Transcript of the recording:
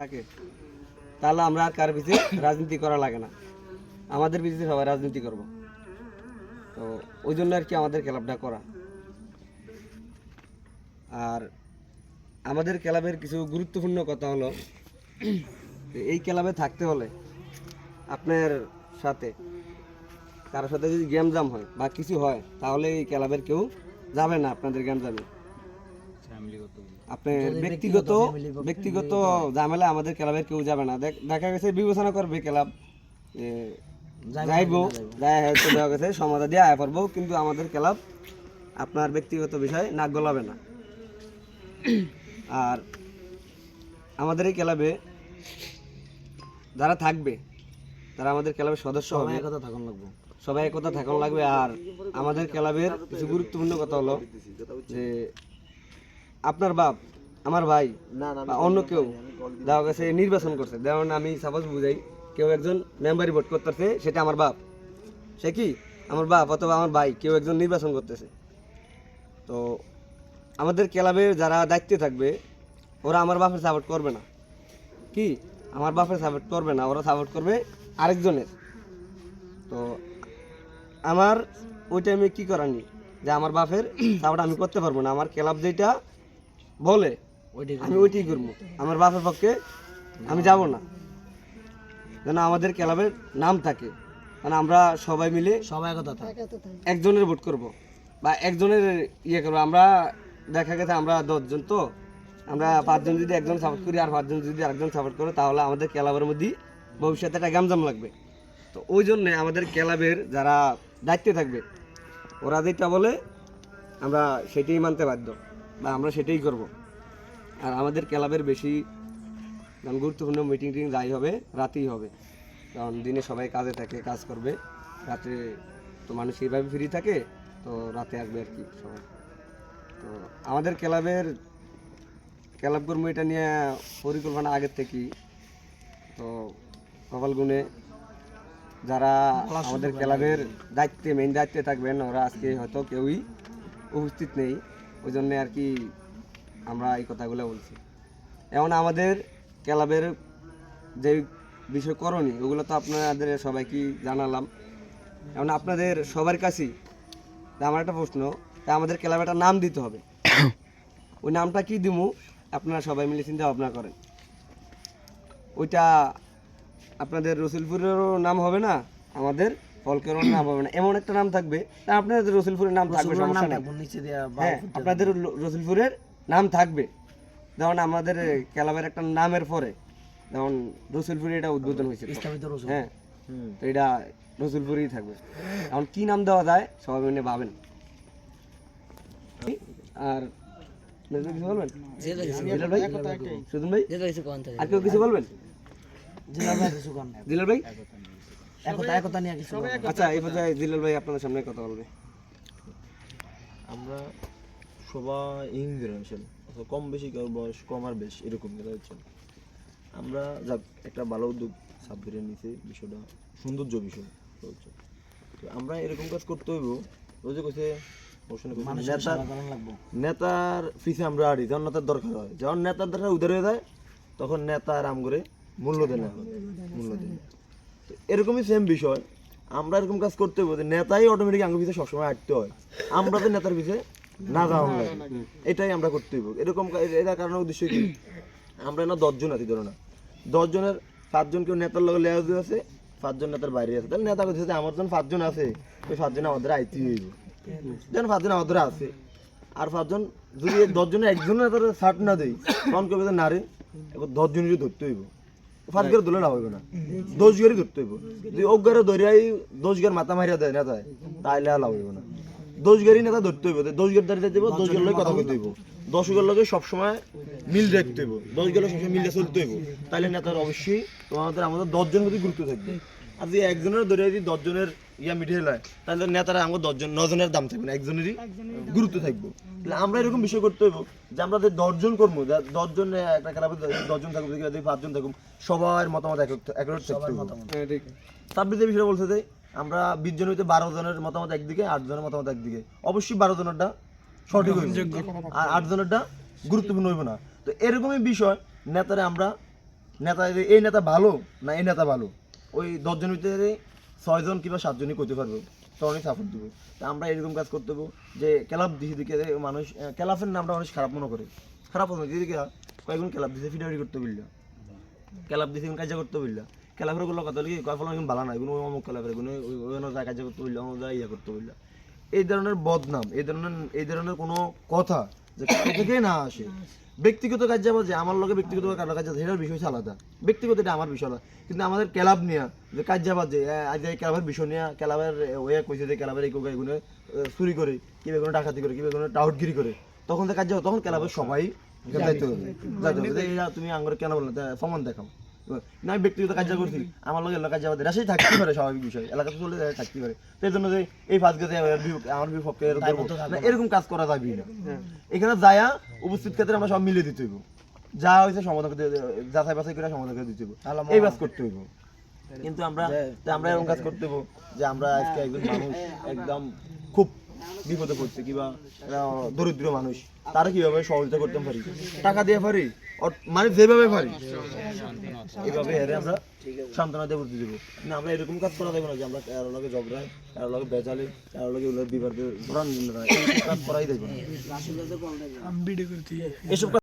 থাকে। তাহলে আমরা আর কার পিছিয়ে রাজনীতি করা লাগে না। আমাদের পিছিয়ে সবাই রাজনীতি করব। তো ওই জন্য আর কি আমাদের ক্লাবটা করা। আর আমাদের ক্লাবের কিছু গুরুত্বপূর্ণ কথা হলো, এই ক্লাবে থাকতে হলে আপনার সাথে, কারোর সাথে যদি গেম জাম হয় বা কিছু হয়, তাহলে এই ক্লাবের কেউ যাবে না আপনাদের গেম ব্যক্তিগত ব্যক্তিগত ঝামেলা আমাদের ক্লাবের কেউ যাবে না। দেখ- গেছে বিবেচনা করবে ক্লাব। যাইবো যাই হয়তো দেখা গেছে। সমাধা দিয়ে আয় পারব কিন্তু আমাদের ক্লাব আপনার ব্যক্তিগত বিষয় নাক গলাবে না। আর আমাদের এই ক্লাবে যারা থাকবে তারা আমাদের ক্লাবের সদস্য হবে। কথা থাকুন লাগবো। সবাই একতা থাকুন লাগবে। আর আমাদের ক্লাবের কিছু গুরুত্বপূর্ণ কথা হলো যে আপনার বাপ আমার ভাই বা অন্য কেউ দেখা গেছে নির্বাচন করছে। যেমন আমি সাপোজ বুঝাই কেউ একজন মেম্বারি ভোট করতেছে সেটা আমার বাপ। সে কি? আমার বাপ অথবা আমার ভাই কেউ একজন নির্বাচন করতেছে। তো আমাদের ক্লাবের যারা দায়িত্বে থাকবে ওরা আমার বাপের সাপোর্ট করবে না। কি? আমার বাপের সাপোর্ট করবে না ওরা সাপোর্ট করবে আরেকজনের। তো আমার ওই টাইমে কি করানি যে আমার বাপের সাপোর্ট আমি করতে পারব না। আমার ক্লাব যেটা বলে আমি ওইটাই করব। আমার বাপের পক্ষে আমি যাব না। যেন আমাদের ক্লাবের নাম থাকে। মানে আমরা সবাই মিলে সবাই কথা থাক। একজনের ভোট করব। বা একজনের ইয়ে করব। আমরা দেখা গেছে আমরা দশজন তো। আমরা পাঁচজন যদি একজন সাপোর্ট করি আর পাঁচজন যদি আরেকজন সাপোর্ট করে তাহলে আমাদের ক্লাবের মধ্যে ভবিষ্যতে একটা গামজাম লাগবে। তো ওই জন্যে আমাদের ক্লাবের যারা দায়িত্বে থাকবে ওরা যেটা বলে আমরা সেটাই মানতে বাধ্য। বা আমরা সেটাই করব। আর আমাদের ক্লাবের বেশি গুরুত্বপূর্ণ মিটিং টিং যাই হবে রাতেই হবে। কারণ দিনে সবাই কাজে থাকে কাজ করবে। রাতে তো মানুষ এইভাবে ফ্রি থাকে তো রাতে আসবে আর কি সবাই। তো আমাদের ক্লাবের ক্লাব কর্ম এটা নিয়ে পরিকল্পনা আগের থেকেই। তো কপাল গুনে যারা আমাদের ক্লাবের দায়িত্বে মেইন দায়িত্বে থাকবেন ওরা আজকে হয়তো কেউই উপস্থিত নেই। ওই জন্য আর কি আমরা এই কথাগুলো বলছি। এমন আমাদের ক্লাবের যে বিষয় করণী ওগুলো তো আপনাদের সবাইকে জানালাম। এখন আপনাদের সবার কাছেই তা আমার একটা প্রশ্ন তা আমাদের ক্লাবে একটা নাম দিতে হবে। ওই নামটা কি দিমু? আপনারা সবাই মিলে চিন্তা ভাবনা করেন। ওইটা আপনাদের রসুলপুরেরও নাম হবে না? আমাদের ফলকেরও নাম হবে না। এমন একটা নাম থাকবে। তা আপনাদের রসুলপুরের নাম থাকবে সমস্যা নেই। হ্যাঁ আপনাদের রসুলপুরের নাম থাকবে। যেমন আমাদের ক্লাবের একটা নামের পরে যেমন রসুলপুরে এটা উদ্বোধন হয়েছে। তো। ইসলামিত রসুল। হ্যাঁ তো এটা রসুলপুরেই থাকবে। এখন কি নাম দেওয়া যায় সবাই মিলে ভাবেন। আর কিছু বলবেন? ভাই? সুজন ভাই? আর কেউ কিছু বলবেন? দিলাল ভাই? একতা একতা নিয়ে কিছু আচ্ছা এই পর্যায়ে দিলাল ভাই আপনাদের সামনে কথা বলবে। আমরা সবাই ইং জেনারেশন কম বেশি কারোর বয়স কম আর বেশ এরকম আমরা যাক একটা ভালো উদ্যোগ সাবধানে নিছে বিষয়টা সৌন্দর্য বিষয় তো আমরা এরকম কাজ করতে হইব। ওই যে কইছে নেতার পিছে আমরা আড়ি যখন নেতার দরকার হয় যখন নেতার দরকার উদার হয়ে যায় তখন নেতা আর আম করে মূল্য দেয় না। মূল্য দেয় না। এরকমই সেম বিষয়। আমরা এরকম কাজ করতে হবে নেতাই অটোমেটিক আঙ্গুর পিছিয়ে সবসময় হাঁটতে হয়। আমরা তো নেতার পিছিয়ে না যাওয়া লাগে। এটাই আমরা করতে হইব। এরকম এটা কারণের উদ্দেশ্য কি? আমরা না দশজন আছি, ধরো না। দশজনের পাঁচজন কেউ নেতার লগে লেয়া দিয়ে আছে, পাঁচজন নেতার বাইরে আছে। তাহলে নেতা যে আমার যখন পাঁচজন আছে ওই পাঁচজন আমাদের আইতে হইব। যেন পাঁচজন আমাদের আছে। আর পাঁচজন যদি দশজনের একজনের তার ছাড় না দেই, তখন যে নারে এবার দশজনেরই ধরতে হইব। ফাঁস করে লাভ না। ধরতে হইব। যদি ধরিয়াই মাথা মারিয়া দেয় না তাই তাইলে লাভ হইব না। নেতা ধরতে হইব। দাঁড়িয়ে দেবো কথা কইতে হইব। দশ সবসময় মিল রাখতে হইব। দশ গার সবসময় মিলে চলতে হইব। তাইলে নেতার অবশ্যই তোমাদের, আমাদের দশজন প্রতি গুরুত্ব থাকবে। আর যদি একজনের ধরে যদি দশজনের ইয়া মিটিয়ে লয় তাহলে নেতারা আমাদের দশজন নজনের দাম থাকবে না, একজনেরই গুরুত্ব থাকবে। আমরা এরকম বিষয় করতে হইব যে আমরা যে দশজন করব দশজন একটা ক্লাবে দশজন যদি পাঁচজন থাকুন সবার মতামত এক এক থাকতে হবে হ্যাঁ তারপরে যে বিষয়টা বলছে যে আমরা বিশ জন হইতে বারো জনের মতামত একদিকে আট জনের মতামত একদিকে। অবশ্যই বারো জনেরটা সঠিক হইবে। আর আট জনেরটা গুরুত্বপূর্ণ হইব না। তো এরকমই বিষয় নেতারে আমরা নেতা যে- এই নেতা ভালো না এই নেতা ভালো? ওই দশজন ভিতরে ছয়জন কিংবা সাতজনই করতে পারবে। তখনই সাপোর্ট দেবো তা আমরা এরকম কাজ করতে দেবো যে ক্লাব দিছে দিকে মানুষ ক্লাবের নামটা মানুষ খারাপ মনে করে। খারাপ মনে করে। কয়েকজন ক্লাব দিছে ফিডারি করতে বলল। ক্লাব দিছে কাজ করতে বলল। ক্লাবেরগুলো কথা বলি কয় ফলে ভালো না এগুলো অমুক ক্লাবের এগুলো যা কাজ করতে বলল অমুক জায়গায় ইয়ে করতে বলল। এই ধরনের বদনাম, এই ধরনের এই ধরনের কোনো কথা ব্যক্তিগত কাজ যাব যে আমার লোকে ব্যক্তিগত কারও কাজ যাবে সেটার বিষয় আলাদা। ব্যক্তিগত এটা আমার বিষয় আলাদা। কিন্তু আমাদের ক্লাব নিয়ে, যে কাজ যাবার যে আজ ক্লাবের বিষয় নিয়ে, ক্লাবের ওয়ে কইছে যে ক্লাবের এই কোকা এগুলো চুরি করে কীভাবে কোনো ডাকাতি করে কীভাবে কোনো টাউটগিরি করে। তখন যে কাজ যাব তখন ক্লাবের সবাই তুমি আঙ্গুরে কেন বললে প্রমাণ দেখাও। না আমি ব্যক্তিগত কাজ করছি। আমার লোক এলাকা যাওয়া রাশি থাকতে পারে স্বাভাবিক বিষয়। এলাকাতে চলে যায় থাকতে পারে। তো এই জন্য যে এই ফাঁস গেছে আমার বিপক্ষে এরকম কাজ করা যাবে না। এখানে যায়া উপস্থিত ক্ষেত্রে আমরা সব মিলে দিতে হইব। যা হয়েছে সমাধান যাচাই বাছাই করে সমাধান করে দিতে হইব। এই কাজ করতে হইব। কিন্তু আমরা আমরা এরকম কাজ করতে হইব যে আমরা আজকে একজন মানুষ একদম খুব বিপদে পড়ছে কিংবা দরিদ্র মানুষ তারা কীভাবে সহযোগিতা করতে পারি? টাকা দিয়ে পারি? মানে যেভাবে পারি? এইভাবে হেরে আমরা সান্ত্বনা দেবো দিব। না আমরা এরকম কাজ করা দেবো না যে আমরা কারোর লগে ঝগড়াই কারোর লগে বেজালি কারোর লগে ওগুলো বিবাদ ধরান কাজ করাই দেবো না। এসব কাজ